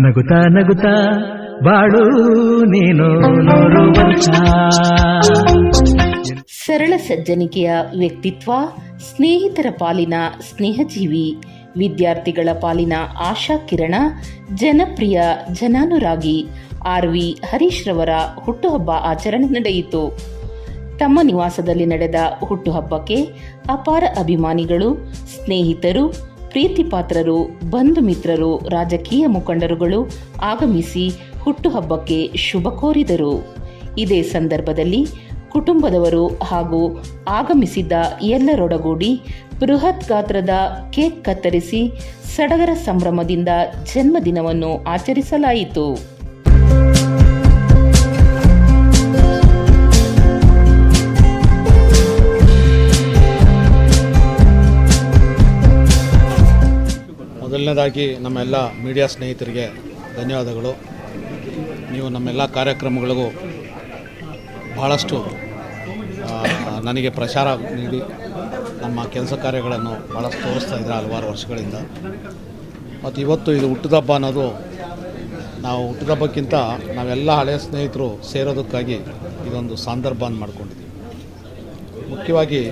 ನಗುತ್ತಾ ನಗುತ ಬಾಳು ನೀನು ಸರಳ ಸಜ್ಜನಿಕೆಯ ವ್ಯಕ್ತಿತ್ವ, ಸ್ನೇಹಿತರ ಪಾಲಿನ ಸ್ನೇಹಜೀವಿ, ವಿದ್ಯಾರ್ಥಿಗಳ ಪಾಲಿನ ಆಶಾ ಕಿರಣ, ಜನಪ್ರಿಯ ಜನಾನುರಾಗಿ ಆರ್ ವಿ ಹರೀಶ್ ರವರ ಹುಟ್ಟುಹಬ್ಬ ಆಚರಣೆ ನಡೆಯಿತು. ತಮ್ಮ ನಿವಾಸದಲ್ಲಿ ನಡೆದ ಹುಟ್ಟುಹಬ್ಬಕ್ಕೆ ಅಪಾರ ಅಭಿಮಾನಿಗಳು, ಸ್ನೇಹಿತರು ಪ್ರೀತಿಪಾತ್ರರು ಬಂಧು ಮಿತ್ರರು, ರಾಜಕೀಯ ಮುಖಂಡರುಗಳು ಆಗಮಿಸಿ ಹುಟ್ಟುಹಬ್ಬಕ್ಕೆ ಶುಭ ಕೋರಿದರು. ಇದೇ ಸಂದರ್ಭದಲ್ಲಿ ಕುಟುಂಬದವರು ಹಾಗೂ ಆಗಮಿಸಿದ್ದ ಎಲ್ಲರೊಡಗೂಡಿ ಬೃಹತ್ ಗಾತ್ರದ ಕೇಕ್ ಕತ್ತರಿಸಿ ಸಡಗರ ಸಂಭ್ರಮದಿಂದ ಜನ್ಮದಿನವನ್ನು ಆಚರಿಸಲಾಯಿತು. ಮೊದಲನೇದಾಗಿ ನಮ್ಮೆಲ್ಲ ಮೀಡಿಯಾ ಸ್ನೇಹಿತರಿಗೆ ಧನ್ಯವಾದಗಳು. ನೀವು ನಮ್ಮೆಲ್ಲ ಕಾರ್ಯಕ್ರಮಗಳಿಗೂ ಭಾಳಷ್ಟು ನನಗೆ ಪ್ರಚಾರ ನೀಡಿ ನಮ್ಮ ಕೆಲಸ ಕಾರ್ಯಗಳನ್ನು ಭಾಳಷ್ಟು ತೋರಿಸ್ತಾ ಇದ್ದಾರೆ ಹಲವಾರು ವರ್ಷಗಳಿಂದ. ಮತ್ತು ಇವತ್ತು ಇದು ಹುಟ್ಟಿದಬ್ಬ ಅನ್ನೋದು ನಾವು ಹುಟ್ಟಿದಬ್ಬಕ್ಕಿಂತ ನಾವೆಲ್ಲ ಹಳೆಯ ಸ್ನೇಹಿತರು ಸೇರೋದಕ್ಕಾಗಿ ಇದೊಂದು ಸಂದರ್ಭ ಅಂತ ಮಾಡ್ಕೊಂಡಿದ್ದೀವಿ. ಮುಖ್ಯವಾಗಿ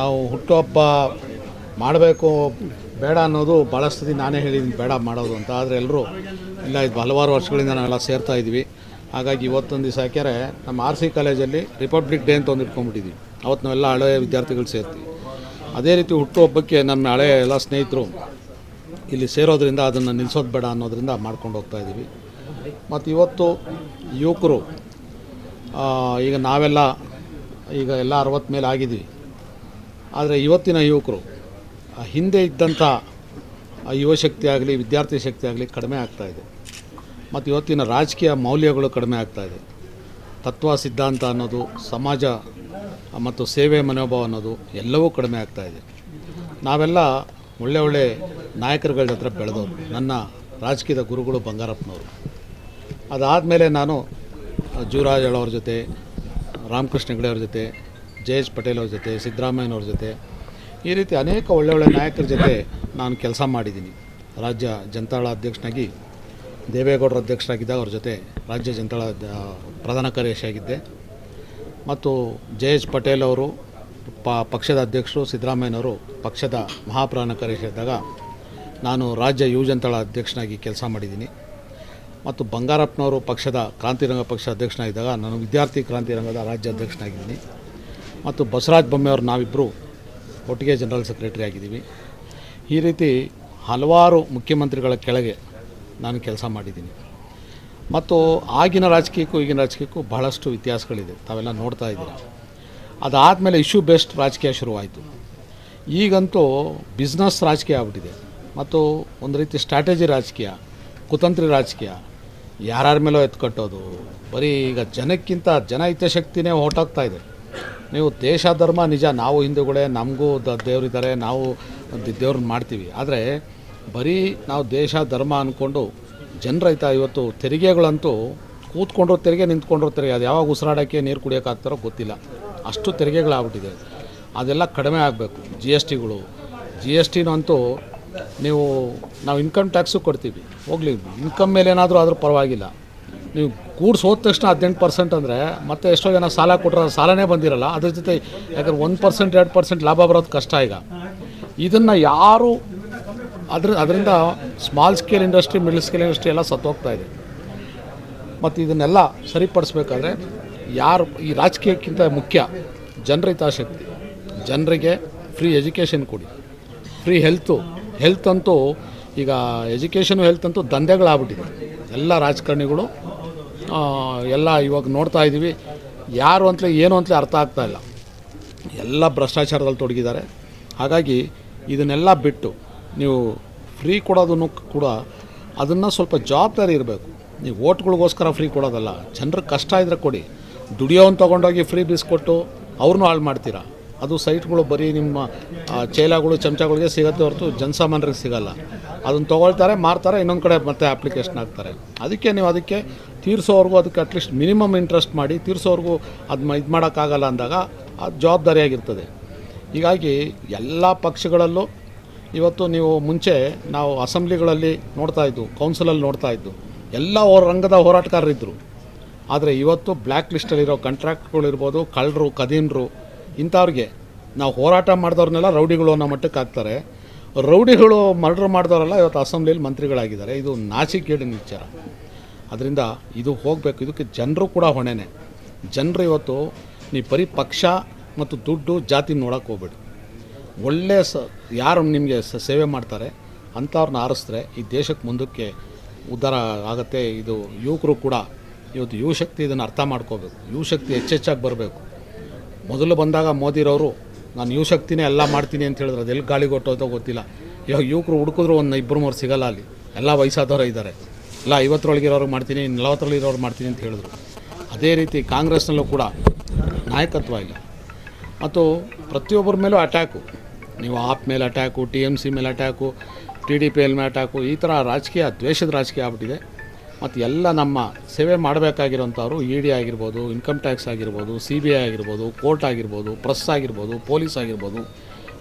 ನಾವು ಹುಟ್ಟುಹಬ್ಬ ಮಾಡಬೇಕು ಬೇಡ ಅನ್ನೋದು ಭಾಳಷ್ಟು ಸತಿ ನಾನೇ ಹೇಳಿದ್ದೀನಿ, ಬೇಡ ಮಾಡೋದು ಅಂತ. ಆದರೆ ಎಲ್ಲರೂ ಇಲ್ಲ, ಇದು ಹಲವಾರು ವರ್ಷಗಳಿಂದ ನಾವೆಲ್ಲ ಸೇರ್ತಾ ಇದ್ವಿ ಹಾಗಾಗಿ ಇವತ್ತೊಂದು ದಿವಸ, ಯಾಕೆಂದರೆ ನಮ್ಮ ಆರ್ ಸಿ ಕಾಲೇಜಲ್ಲಿ ರಿಪಬ್ಲಿಕ್ ಡೇ ಅಂತ ಒಂದು ಇಟ್ಕೊಂಡ್ಬಿಟ್ಟಿದ್ವಿ. ಅವತ್ತು ನಾವೆಲ್ಲ ಹಳೆಯ ವಿದ್ಯಾರ್ಥಿಗಳು ಸೇರ್ತೀವಿ. ಅದೇ ರೀತಿ ಹುಟ್ಟುಹಬ್ಬಕ್ಕೆ ನಮ್ಮ ಹಳೆಯ ಎಲ್ಲ ಸ್ನೇಹಿತರು ಇಲ್ಲಿ ಸೇರೋದ್ರಿಂದ ಅದನ್ನು ನಿಲ್ಲಿಸೋದು ಬೇಡ ಅನ್ನೋದರಿಂದ ಮಾಡ್ಕೊಂಡು ಹೋಗ್ತಾ ಇದ್ದೀವಿ. ಮತ್ತು ಇವತ್ತು ಯುವಕರು ಈಗ ನಾವೆಲ್ಲ, ಈಗ ಎಲ್ಲ ಅರವತ್ತು ಮೇಲೆ ಆಗಿದ್ದೀವಿ. ಆದರೆ ಇವತ್ತಿನ ಯುವಕರು ಹಿಂದೆ ಇದ್ದಂಥ ಯುವಶಕ್ತಿ ಆಗಲಿ, ವಿದ್ಯಾರ್ಥಿ ಶಕ್ತಿ ಆಗಲಿ ಕಡಿಮೆ ಆಗ್ತಾ ಇದೆ. ಮತ್ತು ಇವತ್ತಿನ ರಾಜಕೀಯ ಮೌಲ್ಯಗಳು ಕಡಿಮೆ ಇದೆ. ತತ್ವ, ಸಿದ್ಧಾಂತ ಅನ್ನೋದು, ಸಮಾಜ, ಮತ್ತು ಸೇವೆ, ಮನೋಭಾವ ಅನ್ನೋದು ಎಲ್ಲವೂ ಕಡಿಮೆ ಆಗ್ತಾ ಇದೆ. ನಾವೆಲ್ಲ ಒಳ್ಳೆ ಒಳ್ಳೆ ನಾಯಕರುಗಳ ಹತ್ರ ಬೆಳೆದವರು. ನನ್ನ ರಾಜಕೀಯದ ಗುರುಗಳು ಬಂಗಾರಪ್ಪನವರು. ಅದಾದಮೇಲೆ ನಾನು ಜೂರಾಜ್ ಅವ್ರ ಜೊತೆ, ರಾಮಕೃಷ್ಣ ಹೆಗ್ಡೆ ಅವ್ರ ಜೊತೆ ಜಯೇಶ್ ಪಟೇಲ್ ಅವ್ರ ಜೊತೆ, ಸಿದ್ದರಾಮಯ್ಯನವ್ರ ಜೊತೆ ಈ ರೀತಿ ಅನೇಕ ಒಳ್ಳೆ ಒಳ್ಳೆ ನಾಯಕರ ಜೊತೆ ನಾನು ಕೆಲಸ ಮಾಡಿದ್ದೀನಿ. ರಾಜ್ಯ ಜನತಾಳ ಅಧ್ಯಕ್ಷನಾಗಿ, ದೇವೇಗೌಡರ ಅಧ್ಯಕ್ಷರಾಗಿದ್ದಾಗ ಅವ್ರ ಜೊತೆ ರಾಜ್ಯ ಜನತಾಳ ಪ್ರಧಾನ ಕಾರ್ಯದರ್ಶಿಯಾಗಿದ್ದೆ ಮತ್ತು ಜಯೇಶ್ ಪಟೇಲ್ ಅವರು, ಪ, ಪಕ್ಷದ ಅಧ್ಯಕ್ಷರು, ಸಿದ್ದರಾಮಯ್ಯನವರು ಪಕ್ಷದ ಮಹಾಪ್ರಧಾನ ಕಾರ್ಯದರ್ಶಿಯಾದಾಗ ನಾನು ರಾಜ್ಯ ಯುವ ಜನತಾಳ ಅಧ್ಯಕ್ಷನಾಗಿ ಕೆಲಸ ಮಾಡಿದ್ದೀನಿ. ಮತ್ತು ಬಂಗಾರಪ್ಪನವರು ಪಕ್ಷದ ಕ್ರಾಂತಿರಂಗ ಪಕ್ಷ ಅಧ್ಯಕ್ಷನಾಗಿದ್ದಾಗ ನಾನು ವಿದ್ಯಾರ್ಥಿ ಕ್ರಾಂತಿರಂಗದ ರಾಜ್ಯ ಅಧ್ಯಕ್ಷನಾಗಿದ್ದೀನಿ ಮತ್ತು ಬಸವರಾಜ ಬೊಮ್ಮೆಯವರು ನಾವಿಬ್ಬರು ಒಟ್ಟಿಗೆ ಜನರಲ್ ಸೆಕ್ರೆಟರಿ ಆಗಿದ್ದೀವಿ. ಈ ರೀತಿ ಹಲವಾರು ಮುಖ್ಯಮಂತ್ರಿಗಳ ಕೆಳಗೆ ನಾನು ಕೆಲಸ ಮಾಡಿದ್ದೀನಿ. ಮತ್ತು ಆಗಿನ ರಾಜಕೀಯಕ್ಕೂ ಈಗಿನ ರಾಜಕೀಯಕ್ಕೂ ಬಹಳಷ್ಟು ವ್ಯತ್ಯಾಸಗಳಿದೆ. ತಾವೆಲ್ಲ ನೋಡ್ತಾ ಇದ್ದೀರ. ಅದಾದಮೇಲೆ ಇಶ್ಯೂ ಬೇಸ್ಡ್ ರಾಜಕೀಯ ಶುರುವಾಯಿತು. ಈಗಂತೂ ಬಿಸ್ನೆಸ್ ರಾಜಕೀಯ ಆಗ್ಬಿಟ್ಟಿದೆ. ಮತ್ತು ಒಂದು ರೀತಿ ಸ್ಟ್ರಾಟಜಿ ರಾಜಕೀಯ, ಕುತಂತ್ರಿ ರಾಜಕೀಯ, ಯಾರ್ಯಾರ ಮೇಲೋ ಎತ್ಕಟ್ಟೋದು ಬರೀ ಈಗ ಜನಕ್ಕಿಂತ ಜನ ಹಿತಶಕ್ತಿನೇ ಹೊರಟೋಗ್ತಾ ಇದೆ. ನೀವು ದೇಶ ಧರ್ಮ ನಿಜ, ನಾವು ಹಿಂದೂಗಳೇ, ನಮಗೂ ದ ದೇವರಿದ್ದಾರೆ ನಾವು ದೇವ್ರನ್ನ ಮಾಡ್ತೀವಿ. ಆದರೆ ಬರೀ ನಾವು ದೇಶ ಧರ್ಮ ಅಂದ್ಕೊಂಡು ಜನರೈತ ಇವತ್ತು ತೆರಿಗೆಗಳಂತೂ ಕೂತ್ಕೊಂಡ್ರು ತೆರಿಗೆ, ನಿಂತ್ಕೊಂಡ್ರೂ ತೆರಿಗೆ. ಅದು ಯಾವಾಗ ಉಸಿರಾಡೋಕ್ಕೆ ನೀರು ಕುಡಿಯೋಕ್ಕಾಗ್ತಾರೋ ಗೊತ್ತಿಲ್ಲ. ಅಷ್ಟು ತೆರಿಗೆಗಳಾಗ್ಬಿಟ್ಟಿದೆ. ಅದೆಲ್ಲ ಕಡಿಮೆ ಆಗಬೇಕು. ಜಿ ಎಸ್ ಟಿಗಳು ಜಿ ಎಸ್ ಟಿನಂತೂ ನೀವು, ನಾವು ಇನ್ಕಮ್ ಟ್ಯಾಕ್ಸು ಕೊಡ್ತೀವಿ. ಹೋಗಲಿ ಇನ್ಕಮ್ ಮೇಲೆ ಏನಾದರೂ ಆದರೂ ಪರವಾಗಿಲ್ಲ. ನೀವು ಕೂಡ್ಸ್ ಹೋದ ತಕ್ಷಣ ಹದಿನೆಂಟು ಪರ್ಸೆಂಟ್ ಅಂದರೆ ಮತ್ತೆ ಎಷ್ಟೋ ಜನ ಸಾಲ ಕೊಟ್ಟರೆ ಸಾಲನೇ ಬಂದಿರಲ್ಲ. ಅದ್ರ ಜೊತೆ ಯಾಕಂದ್ರೆ ಒಂದು ಪರ್ಸೆಂಟ್, ಎರಡು ಪರ್ಸೆಂಟ್ ಲಾಭ ಬರೋದು ಕಷ್ಟ ಈಗ. ಇದನ್ನು ಯಾರು ಅದ್ರ ಅದರಿಂದ small scale industry middle scale industry ಎಲ್ಲ ಸತ್ತೋಗ್ತಾ ಇದೆ. ಮತ್ತು ಇದನ್ನೆಲ್ಲ ಸರಿಪಡಿಸ್ಬೇಕಾದ್ರೆ ಯಾರು ಈ ರಾಜಕೀಯಕ್ಕಿಂತ ಮುಖ್ಯ ಜನರ ಹಿತಾಸಕ್ತಿ. ಜನರಿಗೆ ಫ್ರೀ ಎಜುಕೇಷನ್ ಕೊಡಿ. ಫ್ರೀ ಹೆಲ್ತು ಹೆಲ್ತ್ ಅಂತೂ ಈಗ ಎಜುಕೇಷನು ಹೆಲ್ತ್ ಅಂತೂ ದಂಧೆಗಳಾಗ್ಬಿಟ್ಟಿದೆ. ಎಲ್ಲ ರಾಜಕಾರಣಿಗಳು ಎಲ್ಲ ಇವಾಗ ನೋಡ್ತಾ ಇದ್ದೀವಿ. ಯಾರು ಅಂತಲೇ ಏನು ಅಂತಲೇ ಅರ್ಥ ಆಗ್ತಾ ಇಲ್ಲ. ಎಲ್ಲ ಭ್ರಷ್ಟಾಚಾರದಲ್ಲಿ ತೊಡಗಿದ್ದಾರೆ. ಹಾಗಾಗಿ ಇದನ್ನೆಲ್ಲ ಬಿಟ್ಟು ನೀವು ಫ್ರೀ ಕೊಡೋದನ್ನು ಕೂಡ ಅದನ್ನು ಸ್ವಲ್ಪ ಜವಾಬ್ದಾರಿ ಇರಬೇಕು. ನೀವು ಓಟ್ಗಳಿಗೋಸ್ಕರ ಫ್ರೀ ಕೊಡೋದಲ್ಲ. ಜನರಿಗೆ ಕಷ್ಟ ಇದ್ದರೆ ಕೊಡಿ. ದುಡಿಯೋನ್ ತೊಗೊಂಡೋಗಿ ಫ್ರೀ ಬಿಸ್ಕೊಟ್ಟು ಅವ್ರನ್ನೂ ಹಾಳು ಮಾಡ್ತೀರಾ? ಅದು ಸೈಟ್ಗಳು ಬರೀ ನಿಮ್ಮ ಚೇಲಾಗಳು, ಚಮಚಗಳಿಗೆ ಸಿಗುತ್ತೆ ಹೊರತು ಜನಸಾಮಾನ್ಯರಿಗೆ ಸಿಗಲ್ಲ. ಅದನ್ನು ತೊಗೊಳ್ತಾರೆ, ಮಾರ್ತಾರೆ, ಇನ್ನೊಂದು ಕಡೆ ಮತ್ತೆ ಅಪ್ಲಿಕೇಶನ್ ಹಾಕ್ತಾರೆ. ಅದಕ್ಕೆ ನೀವು ಅದಕ್ಕೆ ತೀರಿಸೋವರೆಗೂ ಅದಕ್ಕೆ ಅಟ್ಲೀಸ್ಟ್ ಮಿನಿಮಮ್ ಇಂಟ್ರೆಸ್ಟ್ ಮಾಡಿ ತೀರಿಸೋವರೆಗೂ ಅದು ಇದು ಮಾಡೋಕ್ಕಾಗಲ್ಲ ಅಂದಾಗ ಅದು ಜವಾಬ್ದಾರಿಯಾಗಿರ್ತದೆ. ಹೀಗಾಗಿ ಎಲ್ಲ ಪಕ್ಷಗಳಲ್ಲೂ ಇವತ್ತು ನೀವು ಮುಂಚೆ ನಾವು ಅಸೆಂಬ್ಲಿಗಳಲ್ಲಿ ನೋಡ್ತಾ ಇದ್ದು ಕೌನ್ಸಿಲಲ್ಲಿ ನೋಡ್ತಾ ಇದ್ದು ಎಲ್ಲ ರಂಗದ ಹೋರಾಟಗಾರರಿದ್ದರು ಆದರೆ ಇವತ್ತು ಬ್ಲ್ಯಾಕ್ ಲಿಸ್ಟಲ್ಲಿರೋ ಕಾಂಟ್ರಾಕ್ಟ್ಗಳಿರ್ಬೋದು, ಕಳ್ಳರು ಕದೀನರು ಇಂಥವ್ರಿಗೆ ನಾವು ಹೋರಾಟ ಮಾಡಿದವ್ರನ್ನೆಲ್ಲ ರೌಡಿಗಳು ಅನ್ನೋ ಮಟ್ಟಕ್ಕೆ ಹಾಕ್ತಾರೆ. ರೌಡಿಗಳು ಮರ್ಡರ್ ಮಾಡಿದವರೆಲ್ಲ ಇವತ್ತು ಅಸೆಂಬ್ಲಿಯಲ್ಲಿ ಮಂತ್ರಿಗಳಾಗಿದ್ದಾರೆ. ಇದು ನಾಚಿಕೇಡಿನ ವಿಚಾರ. ಅದರಿಂದ ಇದು ಹೋಗಬೇಕು. ಇದಕ್ಕೆ ಜನರು ಕೂಡ ಹೊಣೆನೆ. ಜನರು ಇವತ್ತು ನೀವು ಬರೀ ಪಕ್ಷ ಮತ್ತು ದುಡ್ಡು ಜಾತಿ ನೋಡೋಕೆ ಹೋಗ್ಬೇಡಿ. ಒಳ್ಳೆ ಸ, ಯಾರು ನಿಮಗೆ ಸೇವೆ ಮಾಡ್ತಾರೆ ಅಂಥವ್ರನ್ನ ಆರಿಸಿದ್ರೆ ಈ ದೇಶಕ್ಕೆ ಮುಂದಕ್ಕೆ ಉದ್ಧಾರ ಆಗುತ್ತೆ. ಇದು ಯುವಕರು ಕೂಡ ಇವತ್ತು ಯುವಶಕ್ತಿ ಇದನ್ನು ಅರ್ಥ ಮಾಡ್ಕೋಬೇಕು. ಯುವಶಕ್ತಿ ಹೆಚ್ಚೆಚ್ಚಾಗಿ ಬರಬೇಕು. ಮೊದಲು ಬಂದಾಗ ಮೋದಿರವರು, ನಾನು ಯುವಶಕ್ತಿನೇ ಎಲ್ಲ ಮಾಡ್ತೀನಿ ಅಂತ ಹೇಳಿದ್ರು. ಅದೆಲ್ಲಿ ಗಾಳಿಗೆ ಹೊಟ್ಟೋತೋ ಗೊತ್ತಿಲ್ಲ. ಇವಾಗ ಯುವಕರು ಹುಡುಕಿದ್ರು ಒಂದು ಇಬ್ಬರು ಮೂರು ಸಿಗಲ್ಲ ಅಲ್ಲಿ. ಎಲ್ಲ ವಯಸ್ಸಾದವರು ಇದ್ದಾರೆ. ಇಲ್ಲ ಐವತ್ತರೊಳಗಿರೋರು ಮಾಡ್ತೀನಿ ನಲವತ್ತರೊಳಗಿರೋರು ಮಾಡ್ತೀನಿ ಅಂತ ಹೇಳಿದ್ರು. ಅದೇ ರೀತಿ ಕಾಂಗ್ರೆಸ್ನಲ್ಲೂ ಕೂಡ ನಾಯಕತ್ವ ಇಲ್ಲ. ಮತ್ತು ಪ್ರತಿಯೊಬ್ಬರ ಮೇಲೂ ಅಟ್ಯಾಕು ನೀವು ಆಪ್ ಮೇಲೆ ಅಟ್ಯಾಕು ಟಿ ಎಂ ಸಿ ಮೇಲೆ attack T D P L ಮೇಲೆ ಅಟ್ಯಾಕು ಈ ಥರ ರಾಜಕೀಯ, ದ್ವೇಷದ ರಾಜಕೀಯ ಆಗ್ಬಿಟ್ಟಿದೆ. ಮತ್ತು ಎಲ್ಲ ನಮ್ಮ ಸೇವೆ ಮಾಡಬೇಕಾಗಿರೋಂಥವ್ರು ಇ ಡಿ ಆಗಿರ್ಬೋದು ಇನ್ಕಮ್ ಟ್ಯಾಕ್ಸ್ ಆಗಿರ್ಬೋದು ಸಿ ಬಿ ಐ ಆಗಿರ್ಬೋದು ಕೋರ್ಟ್ ಆಗಿರ್ಬೋದು ಪ್ರೆಸ್ ಆಗಿರ್ಬೋದು ಪೊಲೀಸ್ ಆಗಿರ್ಬೋದು,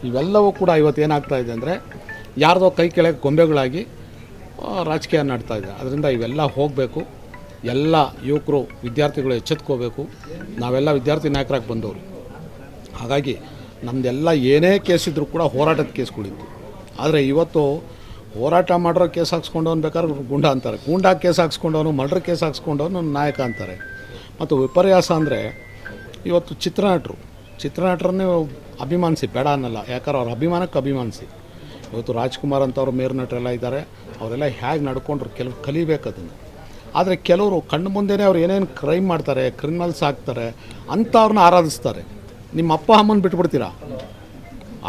ಇವೆಲ್ಲವೂ ಕೂಡ ಇವತ್ತು ಏನಾಗ್ತಾ ಇದೆ ಅಂದರೆ ಯಾರ್ದೋ ಕೈ ಕೆಳಗೆ ಗೊಂಬೆಗಳಾಗಿ ರಾಜಕೀಯ ನಡ್ತಾ ಇದೆ. ಅದರಿಂದ ಇವೆಲ್ಲ ಹೋಗಬೇಕು. ಎಲ್ಲ ಯುವಕರು, ವಿದ್ಯಾರ್ಥಿಗಳು ಎಚ್ಚೆತ್ಕೋಬೇಕು. ನಾವೆಲ್ಲ ವಿದ್ಯಾರ್ಥಿ ನಾಯಕರಾಗಿ ಬಂದವರು. ಹಾಗಾಗಿ ನಮ್ಮದೆಲ್ಲ ಏನೇ ಕೇಸ್ ಇದ್ದರೂ ಕೂಡ ಹೋರಾಟದ ಕೇಸ್ಗಳಿತ್ತು ಆದರೆ ಇವತ್ತು ಹೋರಾಟ ಮಾಡಿರೋ ಕೇಸ್ ಹಾಕ್ಸ್ಕೊಂಡವನು ಬೇಕಾದ್ರೆ ಗುಂಡ ಅಂತಾರೆ. ಗುಂಡಾ ಕೇಸ್ ಹಾಕ್ಸ್ಕೊಂಡವನು, ಮರ್ಡ್ರ್ ಕೇಸ್ ಹಾಕ್ಸ್ಕೊಂಡವನು ನಾಯಕ ಅಂತಾರೆ. ಮತ್ತು ವಿಪರ್ಯಾಸ ಅಂದರೆ ಇವತ್ತು ಚಿತ್ರನಟರು. ಚಿತ್ರನಟರನ್ನೇ ಅಭಿಮಾನಿಸಿ, ಬೇಡ ಅನ್ನಲ್ಲ. ಯಾಕಂದ್ರೆ ಅವ್ರ ಅಭಿಮಾನಕ್ಕೆ ಅಭಿಮಾನಿಸಿ. ಇವತ್ತು ರಾಜ್ಕುಮಾರ್ ಅಂತವ್ರು ಮೇರು ನಟರೆಲ್ಲ ಇದ್ದಾರೆ, ಅವರೆಲ್ಲ ಹೇಗೆ ನಡ್ಕೊಂಡ್ರು? ಕೆಲವು ಕಲಿಬೇಕು ಅದನ್ನು. ಆದರೆ ಕೆಲವರು ಕಣ್ಣು ಮುಂದೆನೇ ಅವ್ರು ಏನೇನು ಕ್ರೈಮ್ ಮಾಡ್ತಾರೆ ಕ್ರಿಮಿನಲ್ಸ್ ಆಗ್ತಾರೆ ಅಂಥವ್ರನ್ನ ಆರಾಧಿಸ್ತಾರೆ. ನಿಮ್ಮ ಅಪ್ಪ, ಅಮ್ಮನ ಬಿಟ್ಬಿಡ್ತೀರಾ?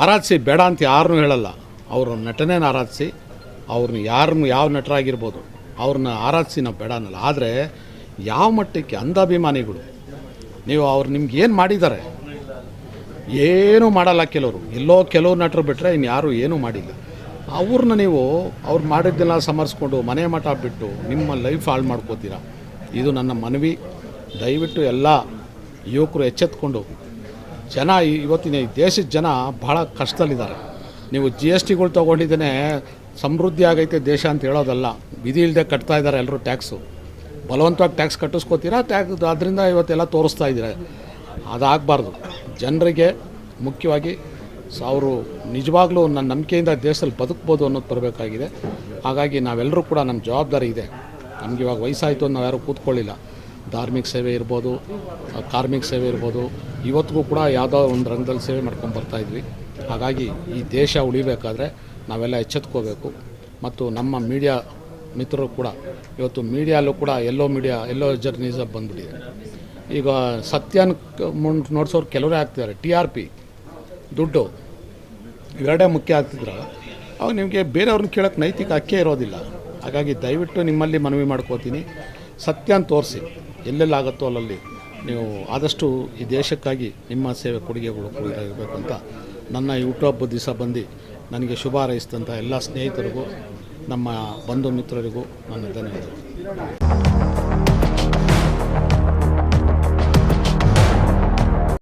ಆರಾಧಿಸಿ, ಬೇಡ ಅಂತ ಯಾರನ್ನೂ ಹೇಳಲ್ಲ. ಅವ್ರ ನಟನೇನ ಆರಾಧಿಸಿ ಅವ್ರನ್ನ ಯಾರನ್ನು ಯಾವ ನಟರಾಗಿರ್ಬೋದು ಅವ್ರನ್ನ ಆರಾಧಿಸಿ ನಾವು ಬೇಡ ಅನ್ನಲ್ಲ. ಆದರೆ ಯಾವ ಮಟ್ಟಕ್ಕೆ ಅಂಧಾಭಿಮಾನಿಗಳು, ನೀವು ಅವ್ರು ನಿಮ್ಗೆ ಏನು ಮಾಡಿದ್ದಾರೆ ಏನೂ ಮಾಡಲ್ಲ ಕೆಲವರು. ಎಲ್ಲೋ ಕೆಲವು ನಟರು ಬಿಟ್ಟರೆ ಇನ್ಯಾರೂ ಏನೂ ಮಾಡಿಲ್ಲ. ಅವ್ರನ್ನ ನೀವು ಅವ್ರು ಮಾಡಿದ್ದೆಲ್ಲ ಸಮರ್ಸ್ಕೊಂಡು ಮನೆ ಮಠ ಬಿಟ್ಟು ನಿಮ್ಮ ಲೈಫ್ ಹಾಳು ಮಾಡ್ಕೋತೀರಾ? ಇದು ನನ್ನ ಮನವಿ. ದಯವಿಟ್ಟು ಎಲ್ಲ ಯುವಕರು ಎಚ್ಚೆತ್ಕೊಂಡು ಜನ ಇವತ್ತಿನ ಈ ದೇಶದ ಜನ ಭಾಳ ಕಷ್ಟದಲ್ಲಿದ್ದಾರೆ. ನೀವು ಜಿ ಎಸ್ ಟಿಗಳು ತೊಗೊಂಡಿದ್ದೇನೆ, ಸಮೃದ್ಧಿ ಆಗೈತೆ ದೇಶ ಅಂತ ಹೇಳೋದಲ್ಲ. ವಿಧಿ ಇಲ್ಲದೆ ಕಟ್ತಾ ಇದ್ದಾರೆ ಎಲ್ಲರೂ ಟ್ಯಾಕ್ಸು. ಬಲವಂತವಾಗಿ ಟ್ಯಾಕ್ಸ್ ಕಟ್ಟಿಸ್ಕೋತೀರಾ? ಟ್ಯಾಕ್ಸ್ ಅದರಿಂದ ಇವತ್ತೆಲ್ಲ ತೋರಿಸ್ತಾ ಇದ್ದೀರಾ? ಅದಾಗಬಾರ್ದು. ಜನರಿಗೆ ಮುಖ್ಯವಾಗಿ ಅವರು ನಿಜವಾಗ್ಲೂ ನನ್ನ ನಂಬಿಕೆಯಿಂದ ದೇಶದಲ್ಲಿ ಬದುಕ್ಬೋದು ಅನ್ನೋದು ಬರಬೇಕಾಗಿದೆ. ಹಾಗಾಗಿ ನಾವೆಲ್ಲರೂ ಕೂಡ ನಮ್ಮ ಜವಾಬ್ದಾರಿ ಇದೆ. ನಮ್ಗೆ ಇವಾಗ ವಯಸ್ಸಾಯಿತು ಅಂತ ನಾವು ಯಾರೂ ಕೂತ್ಕೊಳ್ಳಿಲ್ಲ. ಧಾರ್ಮಿಕ ಸೇವೆ ಇರ್ಬೋದು, ಕಾರ್ಮಿಕ ಸೇವೆ ಇರ್ಬೋದು, ಇವತ್ತಿಗೂ ಕೂಡ ಯಾವುದೋ ಒಂದು ರಂಗದಲ್ಲಿ ಸೇವೆ ಮಾಡ್ಕೊಂಡು ಬರ್ತಾ ಇದ್ವಿ. ಹಾಗಾಗಿ ಈ ದೇಶ ಉಳಿಬೇಕಾದ್ರೆ ನಾವೆಲ್ಲ ಎಚ್ಚೆತ್ಕೋಬೇಕು. ಮತ್ತು ನಮ್ಮ ಮೀಡಿಯಾ ಮಿತ್ರರು ಕೂಡ, ಇವತ್ತು ಮೀಡಿಯಾಲ್ಲೂ ಕೂಡ ಎಲ್ಲೋ ಮೀಡಿಯಾ, ಎಲ್ಲೋ ಜರ್ನಲಿಸಮ್ ಬಂದ್ಬಿಟ್ಟಿದೆ. ಈಗ ಸತ್ಯನ ನೋಡ್ಸೋರು ಕೆಲವರೇ ಆಗ್ತಿದ್ದಾರೆ, ಟಿ ಆರ್ ಪಿ, ದುಡ್ಡು, ಇವೆರಡೇ ಮುಖ್ಯ ಆಗ್ತಿದ್ರೆ. ಅವಾಗ ನಿಮಗೆ ಬೇರೆಯವ್ರನ್ನ ಕೇಳೋಕ್ಕೆ ನೈತಿಕ ಹಕ್ಕೇ ಇರೋದಿಲ್ಲ. ಹಾಗಾಗಿ ದಯವಿಟ್ಟು ನಿಮ್ಮಲ್ಲಿ ಮನವಿ ಮಾಡ್ಕೋತೀನಿ. ಸತ್ಯನ ತೋರಿಸಿ ಎಲ್ಲೆಲ್ಲಾಗುತ್ತೋ ಅಲ್ಲಲ್ಲಿ ನೀವು ಆದಷ್ಟು ಈ ದೇಶಕ್ಕಾಗಿ ನಿಮ್ಮ ಸೇವೆ ಕೊಡುಗೆಗಳು ಇರಬೇಕು ಅಂತ ನನ್ನ ಯೂಟ್ಯೂಬ್ ದಿವಸ ಬಂದು ನನಗೆ ಶುಭ ಹಾರೈಸಿದಂಥ ಎಲ್ಲ ಸ್ನೇಹಿತರಿಗೂ, ನಮ್ಮ ಬಂಧು ಮಿತ್ರರಿಗೂ ನನ್ನ ಧನ್ಯವಾದಗಳು.